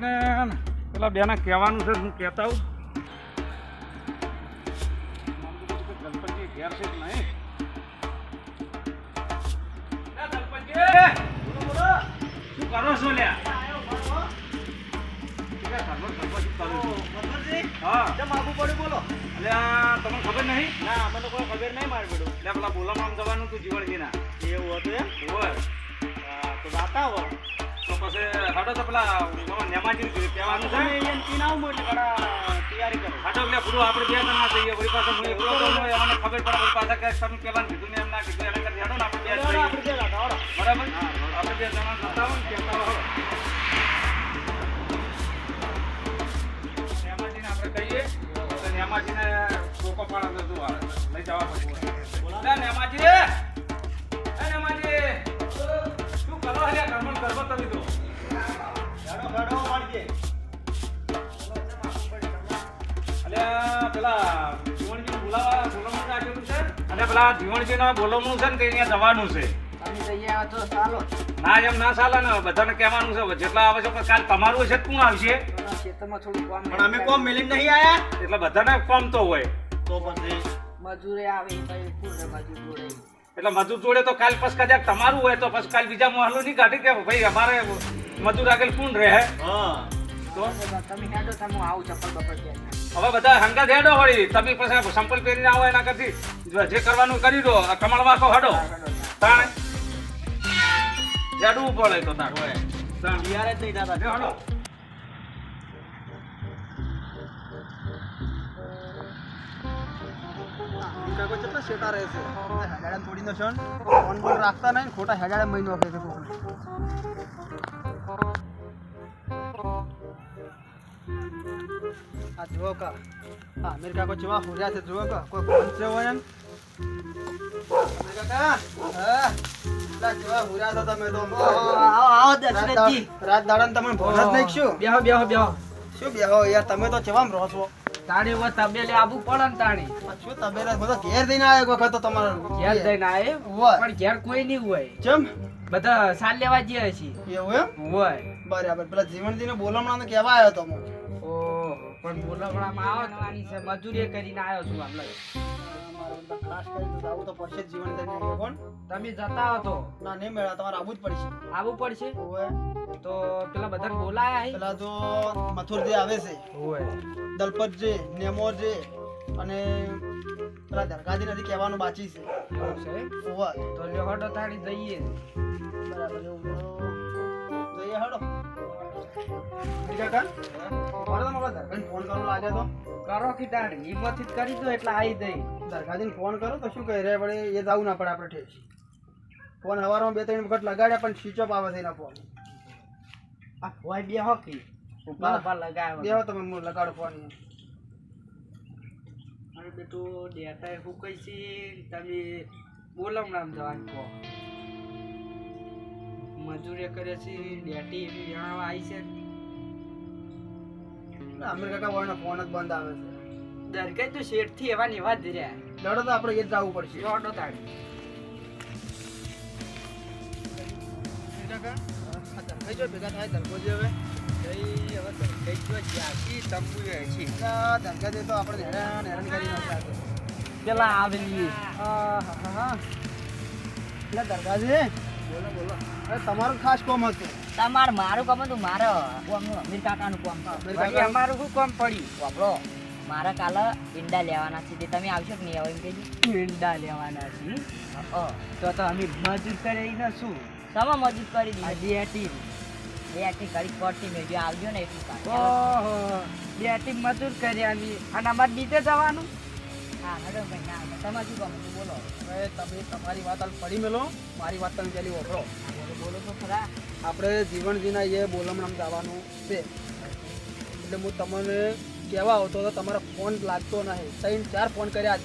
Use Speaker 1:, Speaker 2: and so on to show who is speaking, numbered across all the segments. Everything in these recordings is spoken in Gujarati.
Speaker 1: ને પેલા બેને કહેવાનું છે હું કહેતા આવું. ગણપતિ ઘેર છે નહીં! શું કરો છો લ્યા? કે ઘરમાં ઘરમાં શું કરું છું? હા. અલ્યા તમને ખબર નહીં? લે પેલા બોલામાં જવાનું તું જીવણજીના ઓય. તો પછી હાડો તો પેલા નેમાજી કહેવાનું છે. હાડો એટલે પૂરું આપણે બે જણા જઈએ વળી પાછો હું એકલો તો નહીં, ખબર પડે. વળી પાછા કે તમે પેલા કીધું ને એમ ના કીધું. એના કરતા હેડો ને આપણે બે બરાબર? આપણે બે જણા જતા હોય ને કહેતા હોય. નેમાજીને આપણે કહીએ તો નેમાજીને ટોકો પાડે તો લઈ જવા પડે. નેમાજી! નેમાજી! જીવણજી બોલાવા બોલાવવાનું રાખેલું છે છે ને કે અહીંયા જવાનું છે ના એમ ના ચાલે ને બધાને કહેવાનું છે જેટલા આવે છે પણ કાલ તમારું હશે તો કોણ આવશે
Speaker 2: પણ અમે કોમ મિલીને નહીં આયા?
Speaker 1: એટલે બધાને કોમ તો હોય
Speaker 2: તો પછી?
Speaker 3: મજૂરે આવે મજૂર જોડે.
Speaker 1: એટલે મજૂર જોડે તો કાલ પછી કદાચ તમારું હોય તો પછી કાલ બીજા મોહલો નહીં કાઢી કે ભાઈ અમારે મજૂર આગળ કોણ રહે?
Speaker 2: હા.
Speaker 1: તો?
Speaker 3: તમે હેડો તમે આવું ચપ્પલ બપલ
Speaker 1: હવે બધા હંગા હેડો વળી. તમે પછી સંપલ પહેરીને આવો એના કરતી. જે કરવાનું કરી દો. આ કમળવા કો હડો. તાણે. જાડવું પડે તો તાર હોય. તાણ.
Speaker 2: બિયારે જ નહીં દાદા.
Speaker 1: જો હડો.
Speaker 2: કાકો કેટલા શેટા રહે છે? હેડાડે થોડી નો ફોન બોલ રાખતા નહીં ખોટા હેડાડે છે આ જુઓ કા અમીર કાકો ચેવા હોર્યા છે જુઓ કા કોઈ ફોન છે હોય એમ? કાકા હા લા ચેવા હોર્યા છો તમે તો.
Speaker 3: આવો
Speaker 2: રાત દાડા તમે ભોજ નાખશું
Speaker 3: બેહો બેહો બેહો.
Speaker 2: શું બેહો યાર તમે તો ચેવામ રહો છો.
Speaker 3: તાણે વ તબેલે આબુ પડે ને તાણે
Speaker 2: શું તબેલા? બધા ઘેર દઈને આવ્યા એક વખત તો તમારા
Speaker 3: ઘેર દઈને
Speaker 2: હોય.
Speaker 3: પણ ઘેર કોઈ નહીં હોય.
Speaker 2: ચમ?
Speaker 3: બધા સાલ લેવા જઈએ છીએ
Speaker 2: એવું એમ?
Speaker 3: હોય.
Speaker 2: બરાબર. પેલા જીવનજીને બોલામણાને કેવા આવ્યો તો હું.
Speaker 3: પણ બોલાવડામાં આવો થવાની છે મજૂરી કરીને આવ્યો છું હમણાં
Speaker 2: ખાસ કરીને તો આવું તો પડશે જ કોણ?
Speaker 3: તમે જતા હતો
Speaker 2: ના નહીં મેળા તમારે આવવું જ પડશે.
Speaker 3: આવવું પડશે? તો પેલા બધા બોલાયા હે
Speaker 2: પેલા તો મથુર જે આવે છે દલપત જે નેમોર જે અને પેલા દરગાજી નથી કહેવાનું બાકી છે.
Speaker 3: તો લ્યો હડો તાળી જઈએ.
Speaker 2: બરાબર એવું. ફોન કરવો લાગે તો.
Speaker 3: કરો કે તાળી હિંમતથી જ કરી દો એટલે આવી દઈ
Speaker 2: દરગાજીને ફોન કરો તો શું કહે? રે વળે એ જવું ના પડે આપણે ઠેસ ફોન હવારમાં બે ત્રણ વખત લગાડ્યા પણ સ્વિચ ઓફ આવે છે એના ફોન
Speaker 3: આ હોય બે હોકી ઉપર
Speaker 2: બાર
Speaker 3: ઉપર લગાવ્યો
Speaker 2: બેહો તમે હું લગાડો ફોન
Speaker 3: અરે બેટું ડેટા એ શું કઈ છે? તમે બોલાવડામ જવાનું કહો. મજૂરી કરે છે ડેટી એવી આવી છે
Speaker 2: અમીર કાકા વાળનો ફોન જ બંધ આવે છે.
Speaker 3: દરગાહ તો શેઠથી એવા ને એવા જ રહ્યા.
Speaker 2: લડો તો આપણે એ જ જવું પડશે.
Speaker 3: જોડો તાળી.
Speaker 2: કાકા આ જો ભેગા થાય દરગાહ જે હવે.
Speaker 3: જઈ હવે દરગાહ જો છે.
Speaker 2: આ તો આપણે હેરાન હેરાન કરી નાખ્યા છે
Speaker 3: પેલા આવેલી.
Speaker 2: આ તમારું ખાસ કોમ હતું.
Speaker 4: તમાર મારું કામ હતું મારે કોમનું અમીર કાકાનું કોમ
Speaker 2: અમીર
Speaker 3: અમારું શું કોમ પડ્યું?
Speaker 4: વાપરો. મારે કાલે ઈંડા લેવાના છે તે તમે આવશો કે નહીં આવો એમ કહેજો.
Speaker 3: ઈંડા લેવાના છે? તો તો અમે મજૂર કરીને શું
Speaker 4: તમે મજૂર કરી દીધી?
Speaker 3: ડેટી
Speaker 4: બે આટલી કરી પડતી મેં આવજો ને એટલું
Speaker 3: ઓહો બે ડેટી મજૂર કર્યાની અને અમારે બીજે જવાનું?
Speaker 4: હા હડો ભાઈ ના શું બોલો.
Speaker 2: હવે તમે તમારી વાત હાલ પડી મેલો મારી વાત તમે પહેલી વપરો.
Speaker 4: બોલો તો ખરા.
Speaker 2: આપણે જીવનજીના એ બોલમણામ જવાનું છે. એટલે હું તમને કહેવા આવતો તો તમારો ફોન લાગતો નહીં. ત્રણ ચાર ફોન કર્યા જ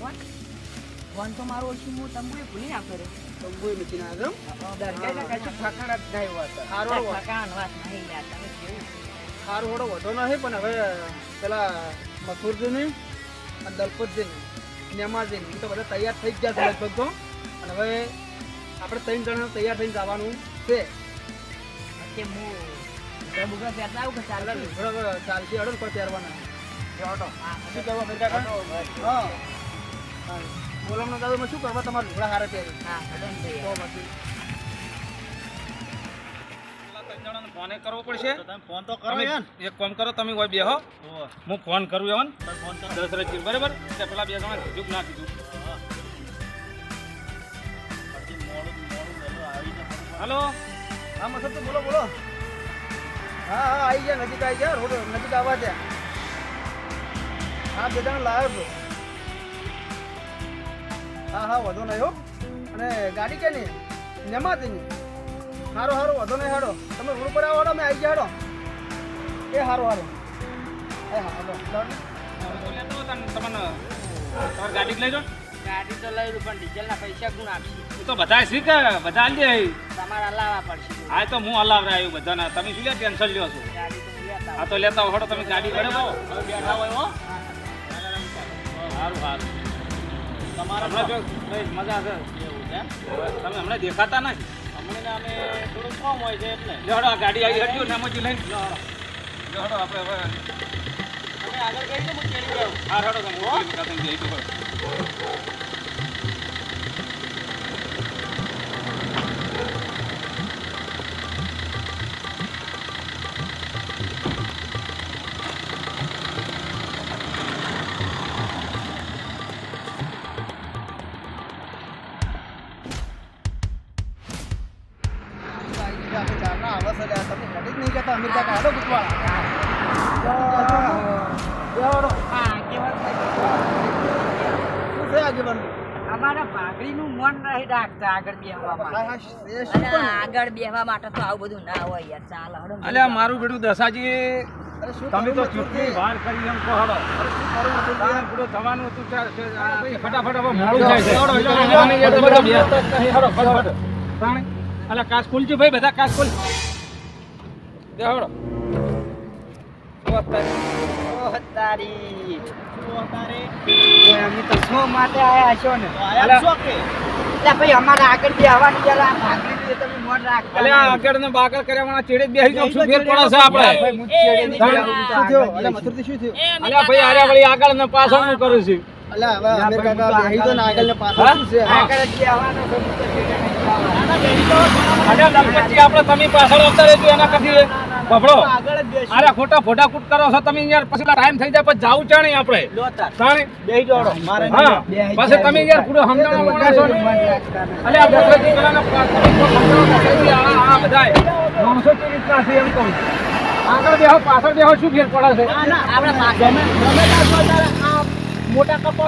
Speaker 4: ફોન? ફોન તો મારો ઓછી હું તમને ભૂલી ના કર્યો
Speaker 2: તો હું મૂકીને આવ્યો
Speaker 3: દરગાહને કશું ઠકણ જ નહીં હોતું
Speaker 2: સારું હળો
Speaker 4: વાત નહીં યાર તમે કેવું?
Speaker 2: સારું હળો વધો નહીં પણ હવે પેલા મથુરજીની અને દલપતજીની નેમાજીની એ તો બધા તૈયાર થઈ જ ગયા છે લગભગ તો અને હવે આપણે ત્રણ જણા તૈયાર થઈને જવાનું છે.
Speaker 4: કે હું
Speaker 2: ચાલશે? હડો કોઈ પહેરવાના. બોલમનો દાદો શું કરવા તમારા? લુગડા હારે પહેરી
Speaker 4: હા હડો
Speaker 2: તો પછી.
Speaker 1: ફોને કરવો પડશે?
Speaker 5: ફોન તો
Speaker 1: કરો એક ફોન કરો તમે હોય બેહો હું. ફોન કરું એવન દશરથજી બરાબર? એટલે પેલા બે જણા કીધું ના કીધું. હલો?
Speaker 2: હા મસદ તો બોલો બોલો. હા હા આવી ગયા નજીક આવી ગયા રોડ નજીક આવવા ત્યાં હા બે જણા લાવ્યો છો. હા હા વધુ નહીં હો. અને ગાડી કે નહીં જમાતી તેની સારો સારો વધો નહીં હેડો તમે રોડ પર આવો હેડો મેં આવી ગયા હાડો એ સારું સારું એ હા
Speaker 1: તમારી ગાડી લઈ જાઓ.
Speaker 4: ગાડી તો લઈ લઉં પણ ડીઝલના પૈસા કોણ આપશે
Speaker 1: તો બધા શીખે બધા દે
Speaker 4: તમારે હલાવવા પડશે.
Speaker 1: આ તો હું હલાવરા આવ્યું બધાના. તમે શું લે ટેન્શન લ્યો છો?
Speaker 4: હા તો લેતા
Speaker 1: આ તો લેતા હડો તમે ગાડી બરાબર બેઠા હોય હો. સારું સારું તમારા મજા છે તમે હમણાં દેખાતા નથી. હમણાં અમે થોડું કોમ હોય છે એટલે ગાડી આવી હટ્યું ને એમાંથી લઈને. લેવડો આપણે હવે. આગળ ગઈ તો હું ચડી ગયો હા હડો તમે જઈ તો
Speaker 2: આગેવાન
Speaker 4: અમારા ભાગડીનું મન નહીં રાખતા આગળ
Speaker 2: પણ
Speaker 4: આગળ બેસવા માટે તો આવું બધું ના હોય યાર ચાલ
Speaker 1: અલ્યા મારું બેટું દસાજી તમે તો ચૂંટણી? બહાર કરી એમ કહો હડો પૂરું થવાનું હતું ફટાફટ હવે મોડું થાય છે.
Speaker 2: હેડો, હેડો, હેડો.
Speaker 1: તમે બધા વ્યસ્ત જ નહીં, હેડો, ફટાફટ. તાણે. અલા, કાચ ખોલજો ભાઈ બધા કાચ ખોલ દે હેડો. શું વાત થાય?
Speaker 4: ઓહ, તારી ઓય, અમે તો શું માટે આયા છો ને
Speaker 1: અલા,
Speaker 4: એટલે ભાઈ અમારે આગળ બેસવાની જરા ભાગડીનું એ તમે મન રાખતા
Speaker 1: અલ્યા, આગળ ને બાગળ કર્યા વાળા ચેડે શું ફેર પડે છે આપણે?
Speaker 2: શું થયું? શું થયું?
Speaker 1: અલ્યા, ભાઈ, વળી આગળ ને કરું છું.
Speaker 2: અલા, હવે અમીર કાકા બેહી તો ને આગળ ને પાછળ શું છે?
Speaker 4: આગળ જ છે.
Speaker 1: અલ્યા, આપણે તમે પાછળ આવતા રહેજો એના કદી ભભળો. અરે ખોટા ફોટા કૂટ કરો છો તમે યાર. પછી ટાઈમ થઈ જાય પછી જાવું ચાણી આપણે? હા. પછી તમે યાર પૂરો સમજાવવા માંડો છો
Speaker 4: નહીં.
Speaker 1: અલે આ દશરથજી પેલાના તમે આ આ બધાય. માણસો કેવી રીતના છે એમ કહું. આગળ બેહો પાછળ બેહો શું ફેર પડે છે?
Speaker 4: આપણે પાછળ.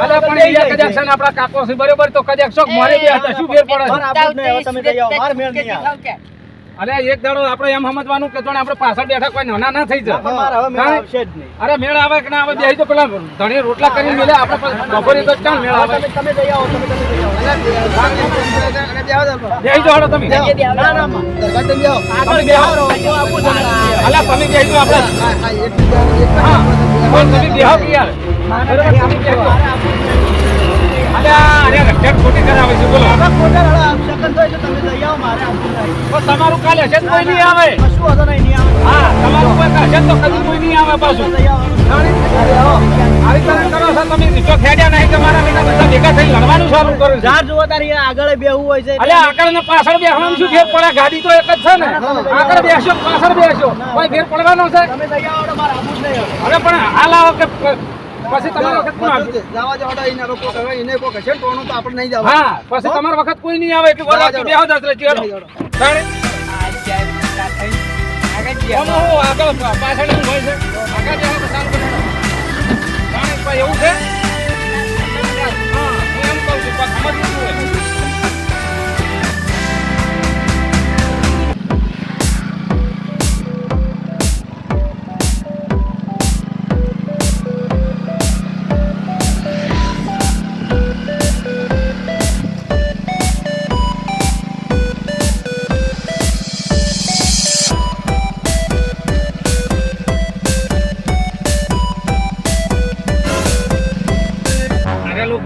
Speaker 1: અલે પણ એ action આપણા કાકો છે બરોબર તો કદાચ મારે બે હતા. શું ફેર પડે છે? અલે એક દાડો આપણે એમ સમજવાનું કે જોણે આપણે પાછળ બેઠા કોઈ નાના ના થઈ જાય. અરે મેળ આવે કે ના આવે જાય તો પેલા ધણી રોટલા કરી મેળે આપણે બપોરે તો ચાલ મેળ આવે. તમે
Speaker 4: જે બે
Speaker 2: તમે બેહો.
Speaker 1: તમે. અલા તમે બેહી. જાઓ આપણે.
Speaker 2: હા, હા, એક બીજાને એક
Speaker 1: હા
Speaker 2: બીજાને
Speaker 1: પણ તમે બેહો કે યાર તમારું કાલે હશે કોઈ નહીં આવે. હા તમારું હશે તો કદી કોઈ નહીં આવે પાછું. આવી રીતે કરો છો તમે. તો ખેડ્યા નહીં તમારા વિના બધા ભેગા થઈ લડવાનું ચાલુ કર્યું તારી
Speaker 5: આગળ બેહવું હોય છે.
Speaker 1: આગળ ને પાછળ બેસવાનું શું ફેર પડે? ગાડી તો એક જ છે ને. આગળ બેસો પાછળ બેસો કોઈ ફેર પડવાનો છે? પણ હાલ આવો કે પછી તમારો વખત કોણ આવે
Speaker 2: જવા દો હટો, એને હવે કોક એને ને ટોણું તો આપણે નહીં જવા
Speaker 1: હા પછી તમારો વખત કોઈ નહીં આવે એટલે
Speaker 2: જવા
Speaker 1: બોલો
Speaker 2: દો.
Speaker 1: બેહો
Speaker 4: દસ થઈ. આગળ
Speaker 1: પાછળ હું હોય છે.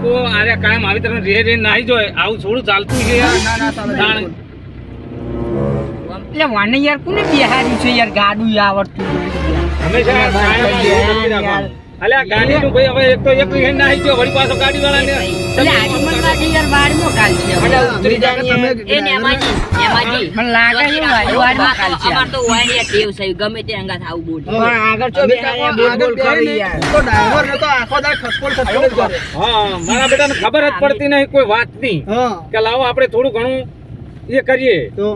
Speaker 1: લોકો અરે કાયમ આવી તરફ રે રે નાહી જોય આવું થોડું ચાલતું છે યાર.
Speaker 2: ના ના
Speaker 4: એટલે વાને યાર કોને બિહારી છે યાર ગાડું આવડતું
Speaker 1: હંમેશા એવું નથી રાખવાનું. ભાઈ હવે એક તો એક હેન્ડ નાહી ગયો વળી પાછો ગાડીવાળાને.
Speaker 4: એટલે માંથી યાર વાડીમાં કાલ છે.
Speaker 2: એટલે ઉતરી જાય ને
Speaker 6: એ નેમાજી નેમાજી
Speaker 4: મને લાગે છે વાડ વાડમાં કાલ છે.
Speaker 6: અમાર તો વાણી ટેવ છે. ગમે તે અંગા થાવ બોલ.
Speaker 4: પણ આગળ ચો બેહાડ્યા બોલ બોલ કરી યાર.
Speaker 2: તો ડ્રાઈવર ને તો આખો દાડ ખસકોલ ખસકોડ જ કરે.
Speaker 1: હા મારા બેટાને ખબર જ પડતી નહીં કોઈ વાતની કે લાવો આપણે થોડું ઘણું એ કરીએ.
Speaker 2: તો?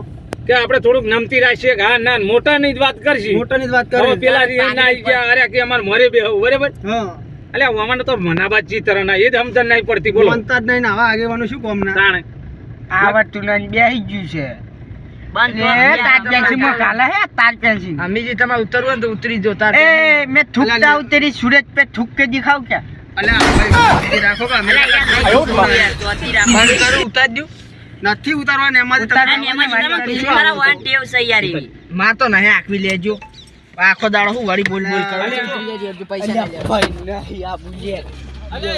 Speaker 1: કે આપણે થોડુંક નમતી રાખીએ હા ના મોટા ની જ વાત કરશી.
Speaker 2: મોટા ની જ વાત કરો
Speaker 1: પેલા આવી ગયા અરે કે અમારે મરે બે બરાબર? એટલે અમારે તો મનાબાદ ચિત્ર ના એ જ સમજણ નહીં પડતી બોલો.
Speaker 2: અંતર નહીં ને આવા આગેવાનું શું કોમ ના
Speaker 1: તાણે
Speaker 4: આવા ટુનાની બેસી ગયું છે.
Speaker 2: સુરત પે થૂક કે
Speaker 3: દિખાવ ક્યાં? ઉતાર
Speaker 2: નથી ઉતારવા ને એમાંથી તમે-
Speaker 6: મારા
Speaker 3: તો નહીં આખવી લેજો. આખો દાડો હું વળી બોલ બોલ કરો?
Speaker 2: અલ્યા
Speaker 1: અરે એ એ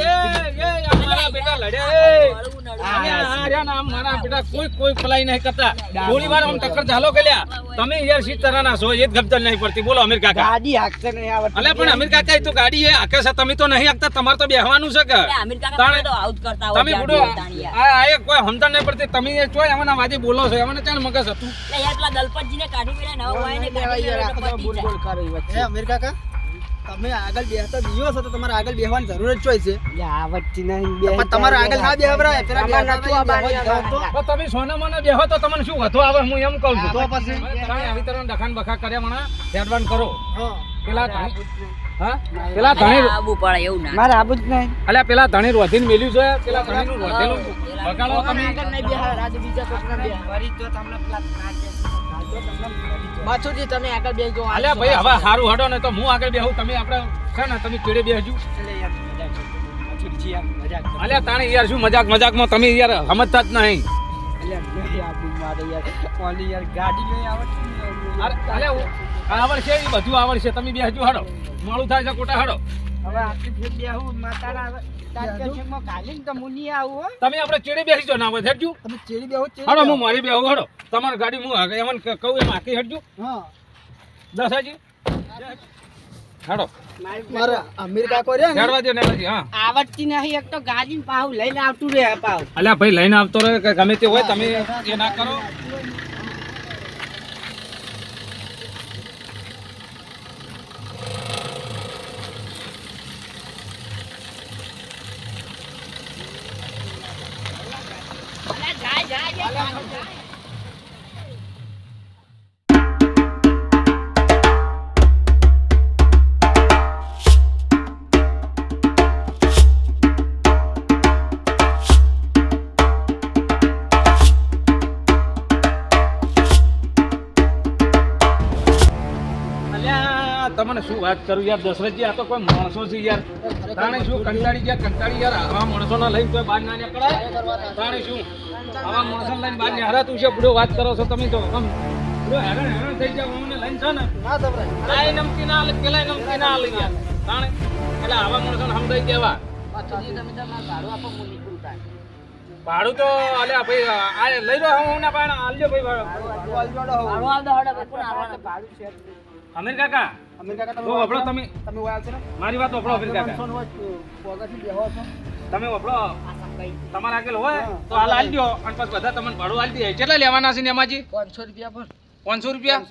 Speaker 1: મારા બેટા લડ્યા નામ મારા બેટા કોઈ કોઈ ફલાઈ નહીં કરતા. થોડી વાર ટક્કર ઝાલો કર્યા તમે યાર સી તરાના છો એ જ ગબદલ નહીં પડતી. બોલો અમીર કાકા.
Speaker 4: ગાડી હાકતે નહીં આવડતી
Speaker 1: અલે પણ અમીર કાકા એ તો ગાડી એ હાકે છે. તમે તો નહીં હાકતા તમારે તો બેહવાનું છે કે?
Speaker 6: અમીર કાકા તો આઉટ કરતા
Speaker 1: તમે બુડો આ એ કોઈ હમતા નહીં પડતી. તમે એ ચોય એમના વાજે બોલો છો. એમને ચાણ મગજ હતું.
Speaker 6: એટલે દલપતજીને કાઢી મેળા નવા હોય ને કાઢી બોલ બોલ કરો
Speaker 2: એ અમીર કાકા? તમે આગળ બેસતા બીજો છો તો તમારે આગળ બેહવાની જરૂર જ ચોઈ છે.
Speaker 4: આ વચ્ચે
Speaker 2: નહીં તમારે આગળ ના બેહવરાય
Speaker 1: તો. તમે સોના મને બેહો તો તમને શું વધુ આવે હું એમ કહું છું.
Speaker 2: તો પછી?
Speaker 1: તમે આવી તરફ ડખાન બખા કર્યા મને હેડવાન કરો. પેલા હા? પેલા ધણી
Speaker 6: આબુ પડે એવું ના
Speaker 4: મારે આબુ જ નહીં.
Speaker 1: અલ્યા પેલા ધણી રોધીને મેલ્યું છે પેલા ધણી નું રોધેલું. બગાડો તમે.
Speaker 4: આગળ નહીં બેહાય રાજ બીજા કોકના બેહાય. તો તમને પેલા
Speaker 3: માથુજી તમે આગળ બેસજો
Speaker 1: અલ્યા ભાઈ હવે સારું હડો ને તો હું આગળ બેહું. તમે આપણે છે ને તમે કેડે બેસજો. અલ્યા તાણે યાર શું મજાક મજાકમાં તમે યાર સમજતા જ નહીં. આવડશે બધું આવડશે. તમે બેસજો હડો. મોડું થાય છે કોટા હડો.
Speaker 4: હવે આટલી ફેર બેહું માતાના તાત્કાલિકમાં તો હું આવું હો.
Speaker 1: તમે આપણે ચીડે બેસી ના હોય હેડજો
Speaker 2: તમે ચેડી બેહો
Speaker 1: હડો હું મારી બેહું હડો. તમારી ગાડી હું આગળ એમને ક- કહું એમ આખી હેડજો
Speaker 2: હા.
Speaker 1: દસાજી હડો.
Speaker 2: મારે અમીર કાકો રહ્યા ને?
Speaker 1: હેડવા દો ને પછી હા.
Speaker 4: આવડતી નહીં એક તો ગાડી પાહુ લઈને આવતું રહે પાઉ
Speaker 1: અલ્યા ભાઈ લઈને આવતો રહે કે ગમે તે હોય તમે એ ના કરો. તમને શું વાત કરું યાર? દશરથજી આ તો કોઈ માણસો છે યાર. તાણે શું કંટાળી ગયા? કંટાળી યાર. આવા માણસોને લઈને કોઈ બહાર ના નીકળાય તાણે શું? આવા માણસોને લઈને બહાર નિહારાતું છે? બુડો વાત કરો છો તમે તો. આમ બુડો હેરાન હેરાન થઈ જાવ અમને લઈને છે ને.
Speaker 2: ના
Speaker 1: નમકી ના આલે પેલા નમકી ના આલે યાર. તાણે? એટલે આવા માણસોને સમજાઈ દેવા. ભાડું તો અલ્યા ભાઈ આ લઈ લો હું ના પણ આલજો ભાઈ ભાડું? અમીર કાકા
Speaker 2: અમીર કાકા તમે
Speaker 1: વપડો તમે.
Speaker 2: તમે વાલ છો ને?
Speaker 1: મારી વાત વપડો અમીર કાકા.
Speaker 2: પોગાથી બેહો છો.
Speaker 1: તમે વપડો તમારા આગળ હોય તો હાલ આલજો. અને પછી બધા તમને ભાડું આલી દે કેટલા લેવાના છે ને એમાંથી
Speaker 3: પાંચસો રૂપિયા પણ
Speaker 1: પાંચસો રૂપિયા?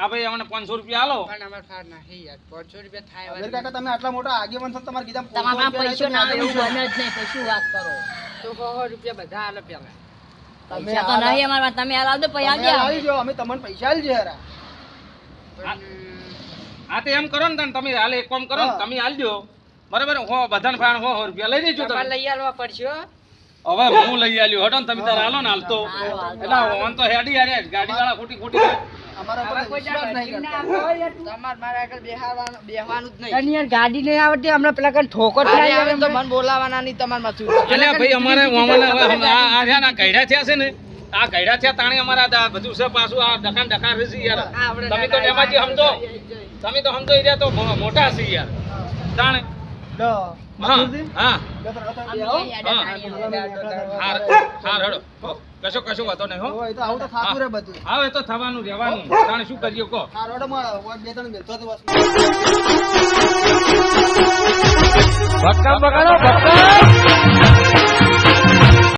Speaker 1: આ ભાઈ અમને પાંચસો રૂપિયા હાલો
Speaker 3: પણ અમારે ફાર નહીં યાર પાંચસો રૂપિયા થાય
Speaker 2: અમીર કાકા તમે આટલા મોટા આગેવાન છો તમારે કીધા
Speaker 6: તમારા પાસે પૈસો ના આવે એવું બને જ નહીં વાત કરો.
Speaker 3: તો સો રૂપિયા બધા હાલે પેલા.
Speaker 6: પૈસા તો નહીં અમારા તમે
Speaker 2: તમે આવી જાઓ, અમે તમને પૈસા આલજે યાર.
Speaker 1: આ તો એમ કરો ને તમે હાલ એક કામ કરો ને તમે હાલ દો બરાબર? હો બધાને ફાણ હો હો રૂપિયા લઈ દેજો તમે.
Speaker 3: તમારે લઈ આવવા પડશે હો.
Speaker 1: હવે હું લઈ આલ્યો. હટો ને તમે તાર હાલો ને હાલતો
Speaker 6: હાલો, હાલો.
Speaker 1: એટલે ઓન તો હેડી યાર ગાડી વાળા ખોટી ખોટી
Speaker 2: અમારા ઉપર વિશ્વાસ નહીં કરતા.
Speaker 3: તમારે મારા આગળ બેહાવાનું બેહવાનું જ નહીં.
Speaker 4: તને યાર ગાડી નહીં આવડતી હમણાં પેલા ઠોકર
Speaker 3: અરે
Speaker 4: થાય
Speaker 3: આવે
Speaker 4: યાર
Speaker 3: તો મને બોલાવાના નહીં તમારે માથું
Speaker 1: અલ્યા ભાઈ અમારે ઓમાના હવે હમ- આ આ આ ગયડા થયા છે ને. આ ગયડા થયા તાણે અમારા બધું છે પાછું આ ડખાન ડખાન રહેશે તમે તો સમજો. તમે તો સમજો રહ્યા તો મોટા છે યાર. તાણે. કશો કશો વાતો નહીં હો.
Speaker 2: તો આવું તો થાતું રે બધું.
Speaker 1: હા એ તો થવાનું રહેવાનું. તાણે શું કરીએ કહો.
Speaker 2: હા રોડો માં બે ત્રણ મિલતો તો બસ
Speaker 1: બગાડો ભક્કમ.